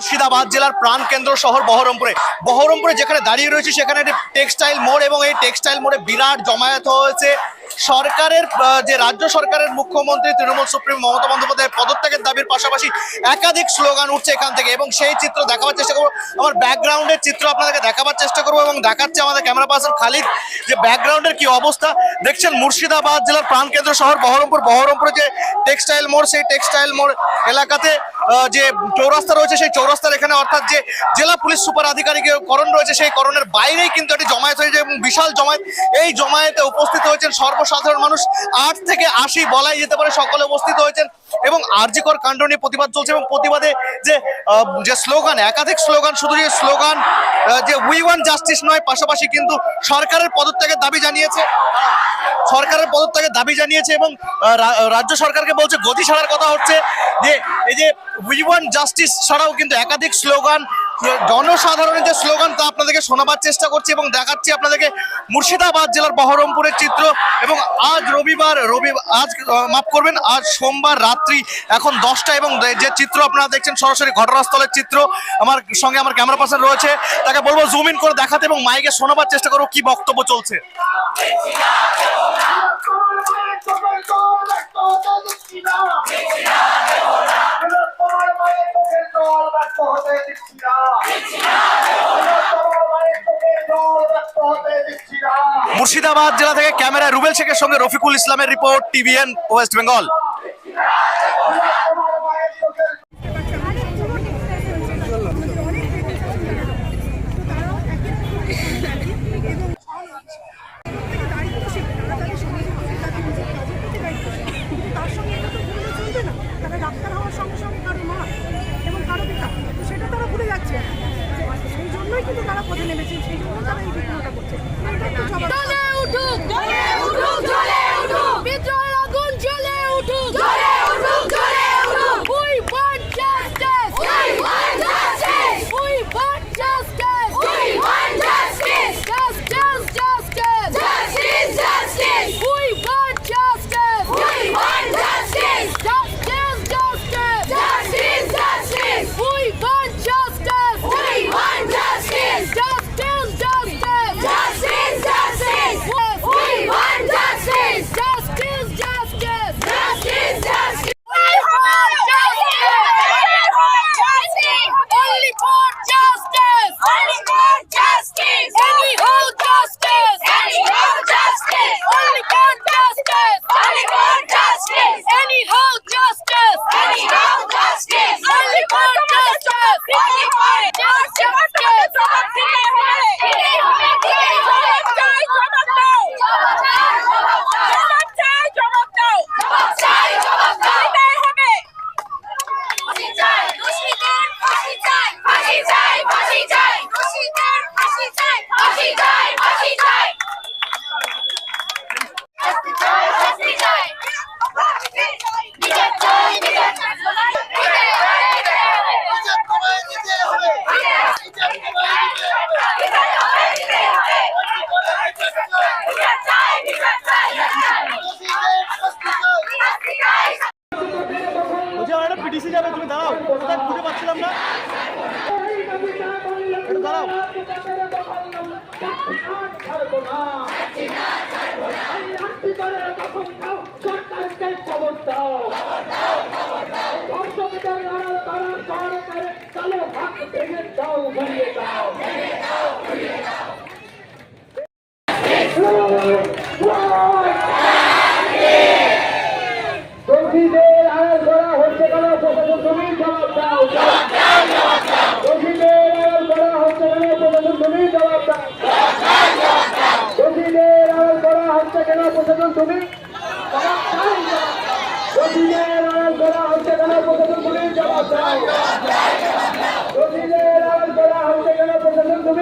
মুর্শিদাবাদ জেলার প্রাণকেন্দ্র শহর বহরমপুরে। বহরমপুরে যেখানে দাঁড়িয়ে রয়েছে, সেখানে একটি টেক্সটাইল মোড় এবং এই টেক্সটাইল মোড়ে বিরাট জমায়েত হয়েছে। সরকারের যে রাজ্য সরকারের মুখ্যমন্ত্রী তৃণমূল সুপ্রিম মমতা বন্দ্যোপাধ্যায় পদত্যাগের দাবির পাশাপাশি একাধিক স্লোগান উঠছে এখান থেকে এবং সেই চিত্র দেখাবার চেষ্টা করব। আমার ব্যাকগ্রাউন্ডের চিত্র আপনাদেরকে দেখাবার চেষ্টা করব এবং দেখাচ্ছে আমাদের ক্যামেরা পার্সন খালিদ যে ব্যাকগ্রাউন্ডের কি অবস্থা। দেখছেন মুর্শিদাবাদ জেলার প্রাণকেন্দ্র শহর, বহরমপুর। বহরমপুরে যে টেক্সটাইল মোড়, সেই টেক্সটাইল মোড় এলাকাতে যে চৌরাস্তা রয়েছে, সেই চৌরাস্তার এখানে অর্থাৎ যে জেলা পুলিশ সুপার আধিকারিক করণ রয়েছে, সেই করণের বাইরেই কিন্তু একটি জমায়েত হয়েছে এবং বিশাল জমায়েত। এই জমায়েতে উপস্থিত হয়েছেন সর্বসাধারণ মানুষ আট থেকে আশি বলাই যেতে পারে সকলে উপস্থিত হয়েছেন এবং আরজিকর কাণ্ড নিয়ে প্রতিবাদ চলছে এবং প্রতিবাদে যে যে স্লোগান, একাধিক স্লোগান, শুধু যে স্লোগান যে উই ওয়ান জাস্টিস নয়, পাশাপাশি কিন্তু সরকারের পদত্যাগের দাবি জানিয়েছে। সরকারের পদত্যাগের দাবি জানিয়েছে এবং রাজ্য সরকারকে বলছে, গতি ছাড়ার কথা হচ্ছে যে, এই যে উই ওয়ান জাস্টিস ছাড়াও কিন্তু একাধিক স্লোগান জনসাধারণের যে স্লোগান, তা আপনাদেরকে শোনাবার চেষ্টা করছি এবং দেখাচ্ছি আপনাদেরকে মুর্শিদাবাদ জেলার বহরমপুরের চিত্র এবং আজ রবিবার, রবি, আজ মাফ করবেন, আজ সোমবার রাত্রি এখন দশটা এবং যে চিত্র আপনারা দেখছেন সরাসরি ঘটনাস্থলের চিত্র, আমার সঙ্গে আমার ক্যামেরা পার্সন রয়েছে, তাকে বলব জুম ইন করে দেখাতে এবং মাইকে শোনাবার চেষ্টা করব কি বক্তব্য চলছে। মুর্শিদাবাদ জেলা থেকে ক্যামেরায় রুবেল শেখের সঙ্গে রফিকুল ইসলামের রিপোর্ট টিভিএন ওয়েস্ট বেঙ্গল একটা পিটিসি যাবে তুমি দাঁড়াও। কোথায় খুঁজে পাচ্ছিলাম না? একটু দাঁড়াও। দোষীদের घूम